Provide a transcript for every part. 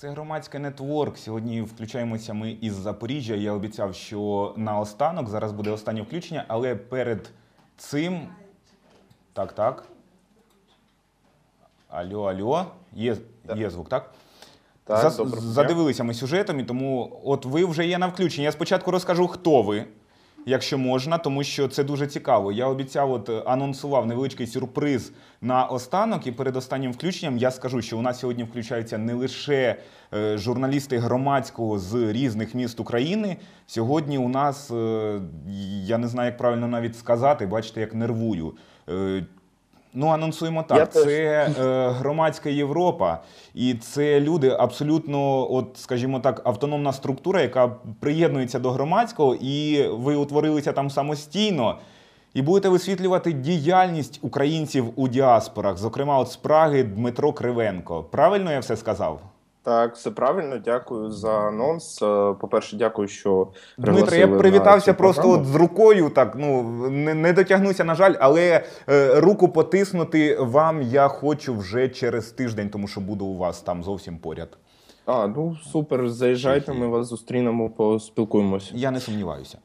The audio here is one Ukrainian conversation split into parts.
Це громадський нетворк. Сьогодні включаємося ми із Запоріжжя. Я обіцяв, що на останок зараз буде останнє включення, але перед цим. Так, так. Алло, алло. Є, є звук, так? Так, доброго задивилися ми сюжетом, і тому от ви вже є на включенні. Я спочатку розкажу, хто ви, якщо можна, тому що це дуже цікаво. Я обіцяв, от е, анонсував невеличкий сюрприз на останок, і перед останнім включенням я скажу, що у нас сьогодні включаються не лише е, журналісти громадського з різних міст України. Сьогодні у нас, е, я не знаю, як правильно навіть сказати, бачите, як нервую. Ну, анонсуємо так. Я Це е, громадська Європа, і це люди абсолютно, от скажімо так, автономна структура, яка приєднується до громадського, і ви утворилися там самостійно. І будете висвітлювати діяльність українців у діаспорах, зокрема, от з Праги Дмитро Кривенко. Правильно я все сказав? Так, все правильно. Дякую за анонс. Е, По-перше, дякую, що Дмитро, я привітався просто от з рукою. Так ну не, не дотягнуся, на жаль, але е, руку потиснути вам я хочу вже через тиждень, тому що буду у вас там зовсім поряд. А, ну супер, заїжджайте, ми вас зустрінемо, поспілкуємося. Я не сумніваюся.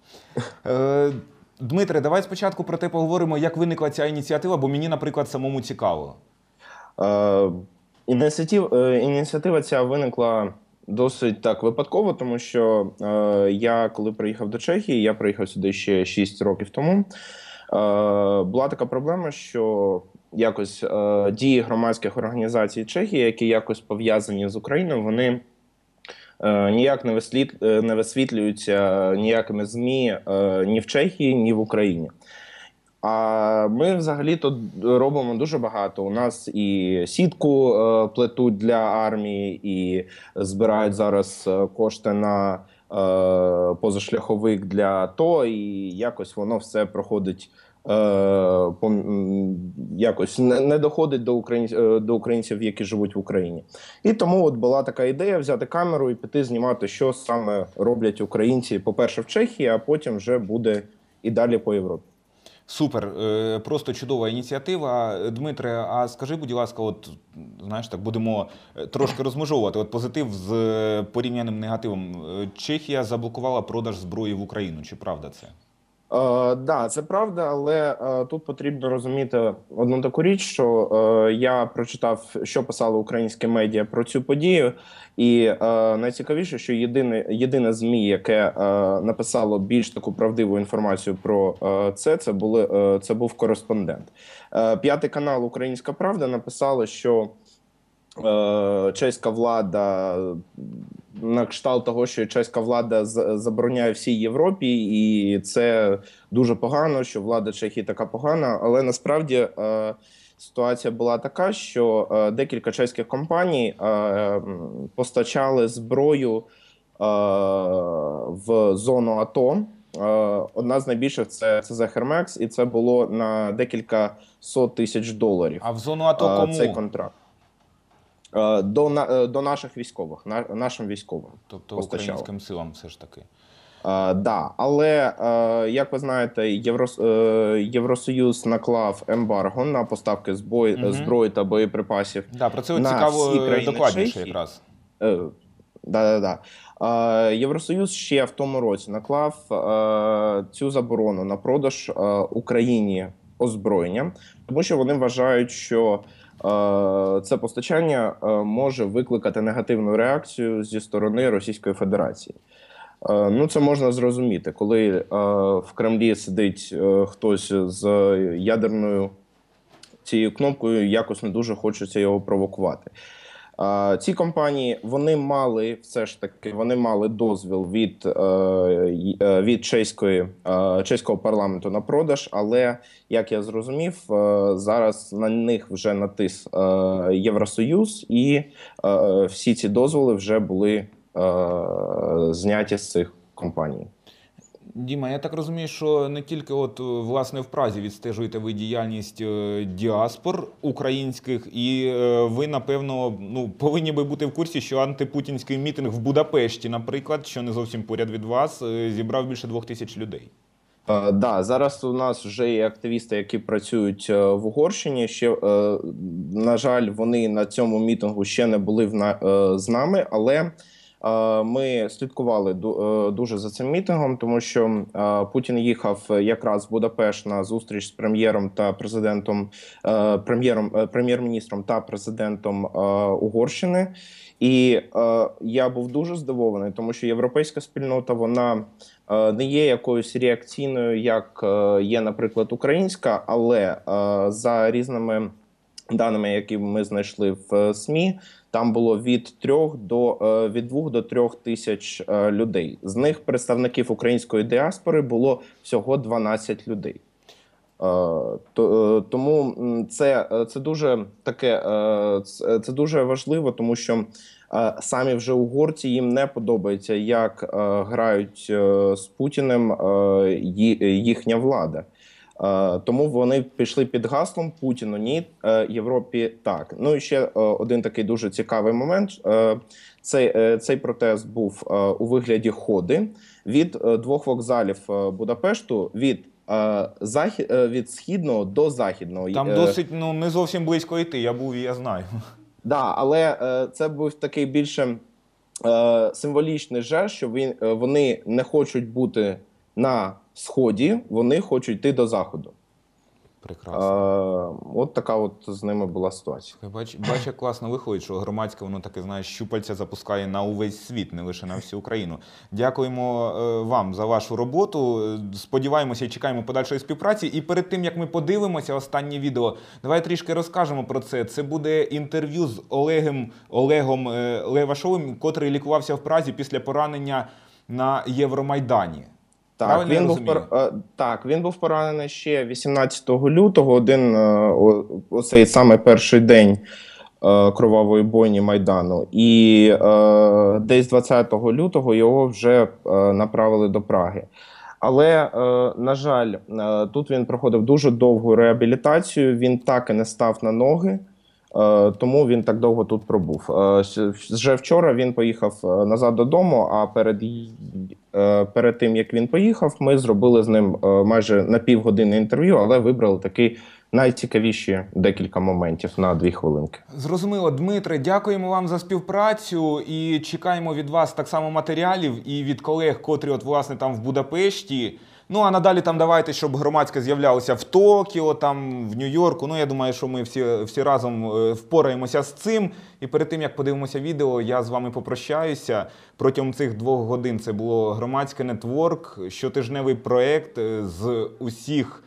Е, Дмитре, давай спочатку про те поговоримо, як виникла ця ініціатива, бо мені, наприклад, самому цікаво. Е, ініціатив, е, ініціатива ця виникла досить так випадково, тому що е, я, коли приїхав до Чехії, я приїхав сюди ще 6 років тому. Е, була така проблема, що якось е, дії громадських організацій Чехії, які якось пов'язані з Україною, вони. е, Ніяк не висвіт... е, не висвітлюються ніякими ЗМІ ні в Чехії, ні в Україні. А ми взагалі тут робимо дуже багато. У нас і сітку е, плетуть для армії, і збирають зараз е, кошти на е, позашляховик для АТО, і якось воно все проходить. е, по- Якось не, не доходить до українців, до українців, які живуть в Україні. І тому от була така ідея взяти камеру і піти знімати, що саме роблять українці, по-перше, в Чехії, а потім вже буде і далі по Європі. Супер, е, просто чудова ініціатива. Дмитре, а скажи, будь ласка, от знаєш, так будемо е, трошки розмежовувати. От позитив з е, порівняним негативом. Чехія заблокувала продаж зброї в Україну. Чи правда це? Е, да, це правда, але е, тут потрібно розуміти одну таку річ, що е, я прочитав, що писали українські медіа про цю подію, і е, найцікавіше, що єдине єдине змі, яке е, написало більш таку правдиву інформацію про е, це, це були е, це був кореспондент. Е, П'ятий канал Українська Правда написали, що чеська влада на кшталт того, що чеська влада забороняє всій Європі, і це дуже погано, що влада Чехії така погана. Але насправді е, ситуація була така, що е, декілька чеських компаній е, постачали зброю е, в зону АТО. Е, Одна з найбільших це це Hermex, і це було на декілька сот тисяч доларів. А в зону АТО е, кому? цей контракт. Е, До, е, до наших військових, на, нашим військовим. Тобто постачало. українським силам все ж таки. Е, да, але е, як ви знаєте, Євро, е, Євросоюз наклав ембарго на поставки зброї, Мгм. зброї та боєприпасів. Да, про це На цікаво всі країни докладніше Чехії. якраз. Да, да, да. Євросоюз ще в тому році наклав цю заборону на продаж Україні озброєння, тому що вони вважають, що це постачання е, може викликати негативну реакцію зі сторони Російської Федерації. Е, Ну, це можна зрозуміти, коли е, в Кремлі сидить е, хтось з ядерною цією кнопкою, якось не дуже хочеться його провокувати. Ці компанії вони мали все ж таки вони мали дозвіл від, е, е, від чеської, е, чеського парламенту на продаж, але як я зрозумів, зараз на них вже натис Євросоюз, і всі ці дозволи вже були зняті з цих компаній. Діма, я так розумію, що не тільки от е, власне в Празі відстежуєте ви діяльність е, діаспор українських, і е, ви напевно ну повинні би бути в курсі, що антипутінський мітинг в Будапешті, наприклад, що не зовсім поряд від вас, зібрав більше двох тисяч людей. Е, да, зараз у нас вже є активісти, які працюють в Угорщині. Ще на жаль, вони на цьому мітингу ще не були з нами, але ми слідкували е, дуже за цим мітингом, тому що е, Путін їхав якраз в Будапешт на зустріч з прем'єром та президентом, е, прем'єром, е, прем'єр-міністром та президентом е, Угорщини. І е, я був дуже здивований, тому що європейська спільнота вона е, не є якоюсь реакційною, як е, є, наприклад, українська, але е, за різними даними, які ми знайшли в е, СМІ, там було від трьох до е, від двох до трьох тисяч е, людей. З них представників української діаспори було всього 12 людей. То- Тому це, це дуже таке це дуже важливо, тому що самі вже угорці їм не подобається, як грають з Путіним їхня влада. Е, Тому вони пішли під гаслом Путіну ні, е, Європі так. Ну і ще е, один такий дуже цікавий момент. Цей, цей протест був у вигляді ходи від двох вокзалів Будапешту від захід від східного до західного. Там досить ну не зовсім близько йти. Я був і я знаю. Да, але це був такий більше символічний жест, що він, вони не хочуть бути на сході, вони хочуть йти до заходу. Е, от така от з ними була ситуація. Бач, бач, як класно виходить, що громадське воно таке знаєш, щупальця запускає на увесь світ, не лише на всю Україну. Дякуємо е, вам за вашу роботу. Сподіваємося і чекаємо подальшої співпраці. І перед тим як ми подивимося останнє відео, давай трішки розкажемо про це. Це буде інтерв'ю з Олегом Олегом Левашовим, котрий лікувався в Празі після поранення на Євромайдані. Так, Правильно він був пор- е, так, він був поранений ще 18 лютого. Один е, оцей саме перший день е, кровавої бойні майдану, і десь 20 лютого його вже направили до Праги. Але на жаль, тут він проходив дуже довгу реабілітацію. Він так і не став на ноги. Тому він так довго тут пробув. Вже вчора він поїхав назад додому. А перед перед тим як він поїхав, ми зробили з ним е, майже на півгодини інтерв'ю, але вибрали такий найцікавіші декілька моментів на дві хвилинки. Зрозуміло, Дмитре, дякуємо вам за співпрацю і чекаємо від вас так само матеріалів і від колег, котрі от власне там в Будапешті. Ну а надалі там давайте, щоб громадське з'являлося в Токіо, там в Нью-Йорку. Ну я думаю, що ми всі, всі разом е, впораємося з цим. І перед тим як подивимося відео, я з вами попрощаюся. Протягом цих двох годин це було громадське нетворк, щотижневий проект е, з усіх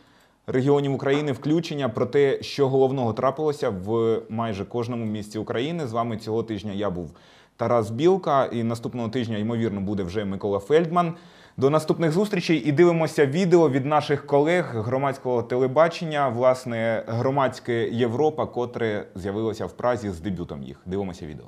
регіонів України включення про те, що головного трапилося в майже кожному місті України. З вами цього тижня я був Тарас Білка, і наступного тижня, ймовірно, буде вже Микола Фельдман. До наступних зустрічей і дивимося відео від наших колег громадського телебачення, власне, громадське Європа, котре з'явилося в Празі з дебютом їх. Дивимося відео.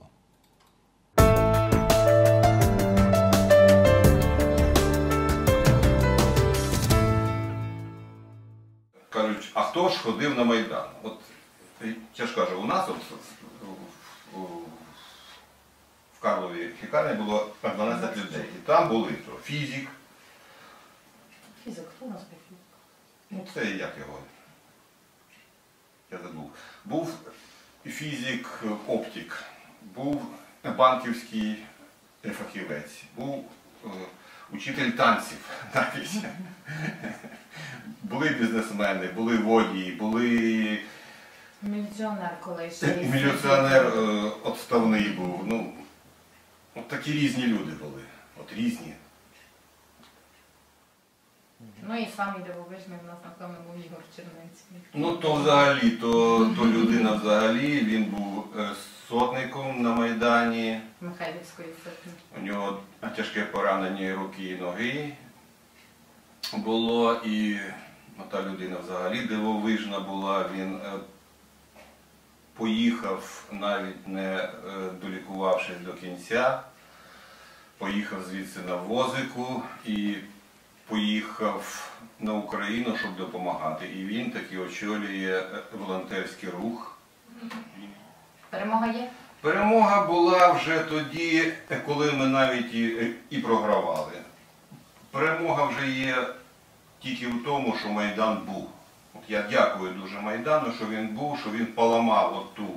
Хто ж ходив на Майдан? От я ж кажу, у нас от, в- в- в Карлові лікарні було 12 людей. І там були то, фізик, Фізик, хто у нас був фізик? ну це як його. Я забув. Був фізик, оптик, був банківський фахівець, був е, учитель танців навіть. Були бізнесмени, були водії, були Міліціонер колись. Міліціонер е, отставний був. Ну, от такі різні люди були. От різні. Ну і самий дивовижний в нас, напевно, був Ігор Чернецький. Ну, то взагалі, то, то людина взагалі, він був е, сотником на Майдані. Михайлівської сотні. У нього тяжке поранення руки і ноги було. І ну, та людина взагалі дивовижна була. Він е, поїхав, навіть не е, долікувавшись до кінця, поїхав звідси на возику і поїхав на Україну, щоб допомагати. І він таки очолює е, волонтерський рух. Перемога є? Перемога була вже тоді, коли ми навіть і, і програвали. Перемога вже є тільки в тому, що Майдан був. От я дякую дуже Майдану, що він був, що він поламав от ту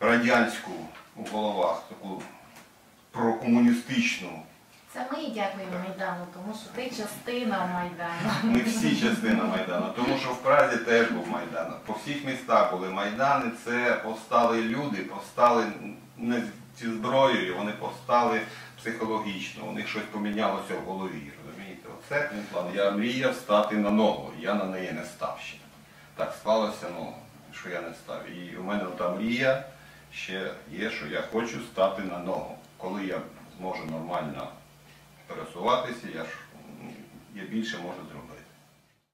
радянську у головах таку прокомуністичну. Це ми дякуємо Майдану, тому що ти частина Майдану. Ми всі частина Майдану, тому що в Празі теж був Майдан. По всіх містах були Майдани, це повстали люди, повстали не зі зброєю, вони повстали психологічно, у них щось помінялося в голові. Розумієте? Оце. Я мріяв стати на ногу, я на неї не став ще. Так склалося, ну, що я не став. І у мене та мрія ще є, що я хочу стати на ногу. Коли я зможу нормально пересуватися, я ж м, я більше можу.